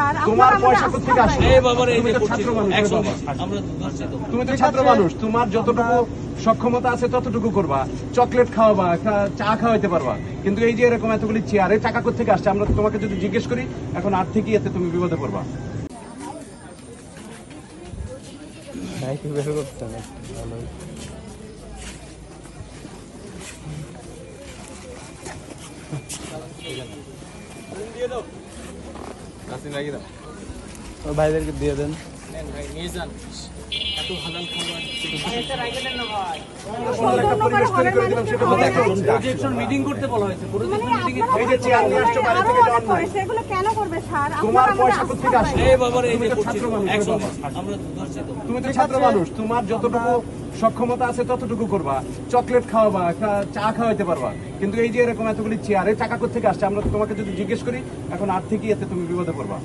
Sir তোমার পয়সা কোথেকে আসে এই বাবারে এই তুমি যে তো ছাত্র। মানুষ, আমরা তুমি তো ছাত্র মানুষ তোমার যতটুকু সক্ষমতা আছে ততটুকু করবা। চকলেট খাওয়াবা চা খাওয়াইতে পারবা। কিন্তু এই যে এরকম এতগুলি চেয়ারে টাকা কোথেকে আসছে? আমরা তোমাকে যদি জিজ্ঞেস করি এখন আর্থিক ইয়েতে তুমি বিপদে পড়বা। করতে হয়েছে প্রজেকশন মানে মিটিং আপনারা এই যে চেয়ার নিয়ে আসছো বাইরে থেকে এটা অন্যায়। সেগুলো কেন করবে স্যার? তোমার আপনারা পয়সা আমাদের কোথেকে আস্থা আসে এই বাবারে এই তুমি তো করছি ছাত্র তো মানুষ, একসঙ্গে বাবা। আমরা ধরছি তো তুমি তো ছাত্র মানুষ তোমার যতটুকু সক্ষমতা আছে ততটুকু করবা। চকলেট খাওয়াবা চা খাওয়াইতে পারবা। কিন্তু এই যে এরকম এতগুলি চেয়ারে টাকা কোথেকে আসছে? আমরা তোমাকে যদি জিজ্ঞেস করি, এখন আর্থিক এতে তুমি বিপদে পড়বা।